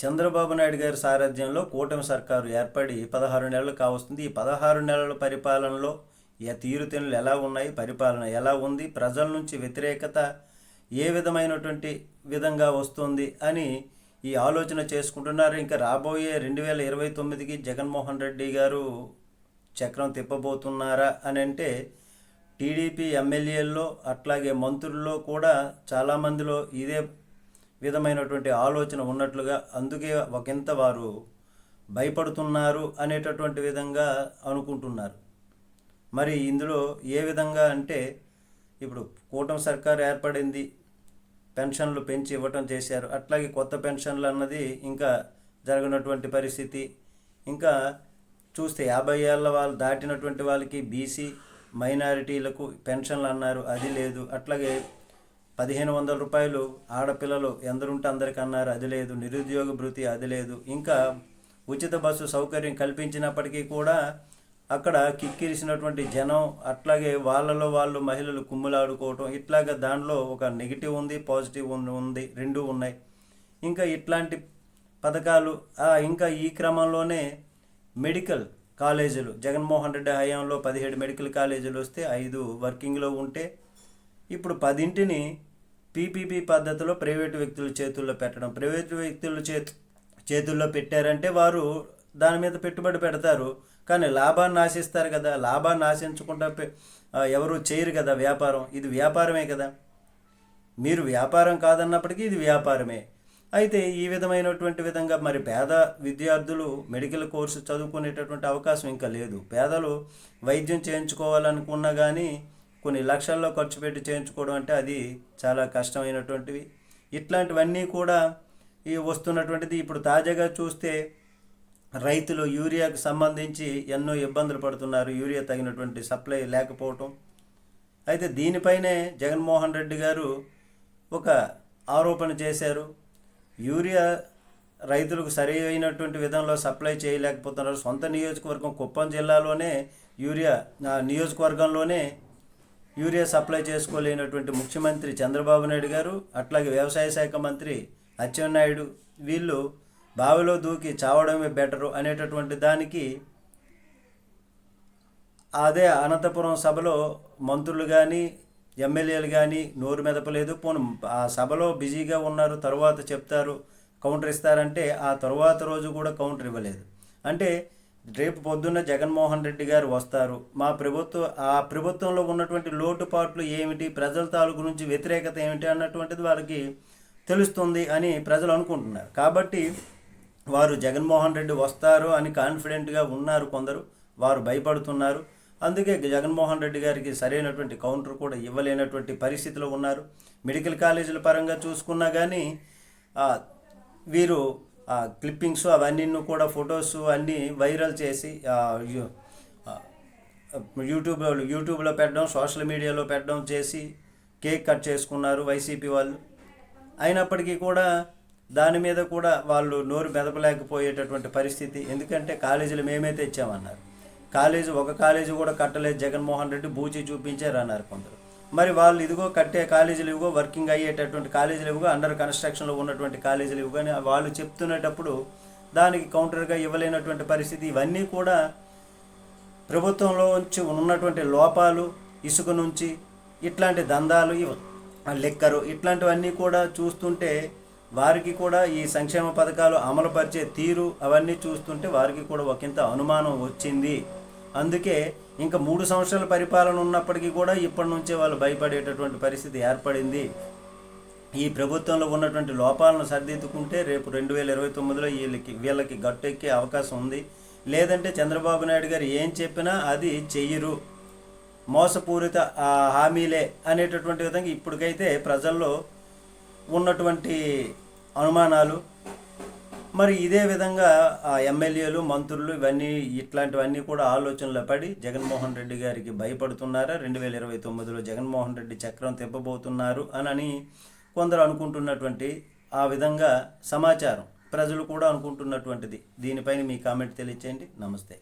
చంద్రబాబు నాయుడు గారి సారథ్యంలో కూటమి సర్కారు ఏర్పడి పదహారు నెలలు కావస్తుంది. ఈ పదహారు నెలల పరిపాలనలో ఈ తీరుతెన్నులు ఎలా ఉన్నాయి? పరిపాలన ఎలా ఉంది? ప్రజల నుంచి వ్యతిరేకత ఏ విధమైనటువంటి విధంగా వస్తుంది అని ఈ ఆలోచన చేసుకుంటున్నారు. ఇంకా రాబోయే రెండు వేల ఇరవై తొమ్మిదికి జగన్మోహన్ రెడ్డి గారు చక్రం తిప్పబోతున్నారా అని అంటే టీడీపీ ఎమ్మెల్యేల్లో అట్లాగే మంత్రుల్లో కూడా చాలామందిలో ఇదే విధమైనటువంటి ఆలోచన ఉన్నట్లుగా అందుకే ఒకంత వారు భయపడుతున్నారు అనేటటువంటి విధంగా అనుకుంటున్నారు. మరి ఇందులో ఏ విధంగా అంటే ఇప్పుడు కూటమి సర్కారు ఏర్పడింది పెన్షన్లు పెంచి ఇవ్వటం చేశారు అట్లాగే కొత్త పెన్షన్లు అన్నది ఇంకా జరగనటువంటి పరిస్థితి. ఇంకా చూస్తే యాభై ఏళ్ళ వాళ్ళు దాటినటువంటి వాళ్ళకి బీసీ మైనారిటీలకు పెన్షన్లు అన్నారు అది లేదు. అట్లాగే పదిహేను వందల రూపాయలు ఆడపిల్లలు ఎందరుంటే అందరికి అన్నారు అది లేదు నిరుద్యోగ భృతి అది లేదు. ఇంకా ఉచిత బస్సు సౌకర్యం కల్పించినప్పటికీ కూడా అక్కడ కిక్కిరిసినటువంటి జనం అట్లాగే వాళ్ళలో వాళ్ళు మహిళలు కుమ్ములాడుకోవటం ఇట్లాగా దానిలో ఒక నెగిటివ్ ఉంది పాజిటివ్ ఉంది రెండు ఉన్నాయి. ఇంకా ఇట్లాంటి పథకాలు ఇంకా ఈ క్రమంలోనే మెడికల్ కాలేజీలు జగన్మోహన్ రెడ్డి హయాంలో పదిహేడు మెడికల్ కాలేజీలు వస్తే ఐదు వర్కింగ్లో ఉంటే ఇప్పుడు పదింటిని పీపీపీ పద్ధతిలో ప్రైవేటు వ్యక్తుల చేతుల్లో పెట్టడం. ప్రైవేటు వ్యక్తుల చేతు చేతుల్లో పెట్టారంటే వారు దాని మీద పెట్టుబడి పెడతారు. కానీ లాభాన్ని ఆశిస్తారు కదా. లాభాన్ని ఆశించకుండా పె- ఎవరు చేయరు కదా వ్యాపారం. ఇది వ్యాపారమే కదా. మీరు వ్యాపారం కాదన్నప్పటికీ ఇది వ్యాపారమే. అయితే ఈ విధమైనటువంటి విధంగా మరి పేద విద్యార్థులు మెడికల్ కోర్సు చదువుకునేటటువంటి అవకాశం ఇంకా లేదు. పేదలు వైద్యం చేయించుకోవాలనుకున్నా కానీ కొన్ని లక్షల్లో ఖర్చు పెట్టి చేయించుకోవడం అంటే అది చాలా కష్టమైనటువంటివి. ఇట్లాంటివన్నీ కూడా ఈ వస్తున్నటువంటిది ఇప్పుడు తాజాగా చూస్తే రైతులు యూరియాకు సంబంధించి ఎన్నో ఇబ్బందులు పడుతున్నారు. యూరియా తగినటువంటి సప్లై లేకపోవటం. అయితే దీనిపైనే జగన్మోహన్ రెడ్డి గారు ఒక ఆరోపణ చేశారు. యూరియా రైతులకు సరి అయినటువంటి విధంలో సప్లై చేయలేకపోతున్నారు. సొంత నియోజకవర్గం కుప్పం జిల్లాలోనే యూరియా నియోజకవర్గంలోనే యూరియా సప్లై చేసుకోలేనటువంటి ముఖ్యమంత్రి చంద్రబాబు నాయుడు గారు అట్లాగే వ్యవసాయ శాఖ మంత్రి అచ్చెన్నాయుడు వీళ్ళు బావిలో దూకి చావడమే బెటరు అనేటటువంటి దానికి అదే అనంతపురం సభలో మంత్రులు కానీ ఎమ్మెల్యేలు కానీ నోరు మెదపలేదు. పోను ఆ సభలో బిజీగా ఉన్నారు తర్వాత చెప్తారు కౌంటర్ ఇస్తారంటే ఆ తర్వాత రోజు కూడా కౌంటర్ ఇవ్వలేదు. అంటే రేపు పొద్దున్న జగన్మోహన్ రెడ్డి గారు వస్తారు. మా ప్రభుత్వ ఆ ప్రభుత్వంలో ఉన్నటువంటి లోటుపాట్లు ఏమిటి? ప్రజల తాలూకు నుంచి వ్యతిరేకత ఏమిటి? అన్నటువంటిది వాళ్ళకి తెలుస్తుంది అని ప్రజలు అనుకుంటున్నారు. కాబట్టి వారు జగన్మోహన్ రెడ్డి వస్తారు అని కాన్ఫిడెంట్గా ఉన్నారు కొందరు. వారు భయపడుతున్నారు. అందుకే జగన్మోహన్ రెడ్డి గారికి సరైనటువంటి కౌంటర్ కూడా ఇవ్వలేనటువంటి పరిస్థితిలో ఉన్నారు. మెడికల్ కాలేజీల పరంగా చూసుకున్నా కానీ వీరు క్లిప్పింగ్స్ అవన్నీ కూడా ఫొటోస్ అన్నీ వైరల్ చేసి యూట్యూబ్లో యూట్యూబ్లో పెట్టడం సోషల్ మీడియాలో పెట్టడం చేసి కేక్ కట్ చేసుకున్నారు వైసీపీ వాళ్ళు. అయినప్పటికీ కూడా దాని మీద కూడా వాళ్ళు నోరు మెదపలేకపోయేటటువంటి పరిస్థితి. ఎందుకంటే కాలేజీలు మేమే తెచ్చామన్నారు. కాలేజీ ఒక కాలేజీ కూడా కట్టలేదు. జగన్మోహన్ రెడ్డి బూచి చూపించారు అన్నారు కొందరు. మరి వాళ్ళు ఇదిగో కట్టే కాలేజీలు ఇవిగో వర్కింగ్ అయ్యేటటువంటి కాలేజీలు ఇవిగో అండర్ కన్స్ట్రక్షన్లో ఉన్నటువంటి కాలేజీలు ఇవిగో అని వాళ్ళు చెప్తున్నటప్పుడు దానికి కౌంటర్గా ఇవ్వలేనటువంటి పరిస్థితి. ఇవన్నీ కూడా ప్రభుత్వంలో నుంచి ఉన్నటువంటి లోపాలు ఇసుక నుంచి ఇట్లాంటి దందాలు లెక్కరు ఇట్లాంటివన్నీ కూడా చూస్తుంటే వారికి కూడా ఈ సంక్షేమ పథకాలు అమలుపరిచే తీరు అవన్నీ చూస్తుంటే వారికి కూడా ఒకంత అనుమానం వచ్చింది. అందుకే ఇంకా మూడు సంవత్సరాల పరిపాలన ఉన్నప్పటికీ కూడా ఇప్పటి నుంచే వాళ్ళు భయపడేటటువంటి పరిస్థితి ఏర్పడింది. ఈ ప్రభుత్వంలో ఉన్నటువంటి లోపాలను సరిదిద్దుకుంటే రేపు రెండు వేల ఇరవై తొమ్మిదిలో వీళ్ళకి వీళ్ళకి గట్టెక్కే అవకాశం ఉంది. లేదంటే చంద్రబాబు నాయుడు గారు ఏం చెప్పినా అది చెయ్యరు. మోసపూరిత హామీలే అనేటటువంటి విధంగా ఇప్పటికైతే ప్రజల్లో ఉన్నటువంటి అనుమానాలు మరి ఇదే విధంగా ఆ ఎమ్మెల్యేలు మంత్రులు ఇవన్నీ ఇట్లాంటివన్నీ కూడా ఆలోచనలో పడి జగన్మోహన్ రెడ్డి గారికి భయపడుతున్నారా? రెండు వేల ఇరవై తొమ్మిదిలో జగన్మోహన్ రెడ్డి చక్రం తిప్పబోతున్నారు అని కొందరు అనుకుంటున్నటువంటి ఆ విధంగా సమాచారం. ప్రజలు కూడా అనుకుంటున్నటువంటిది. దీనిపైన మీ కామెంట్ తెలియచేయండి. నమస్తే.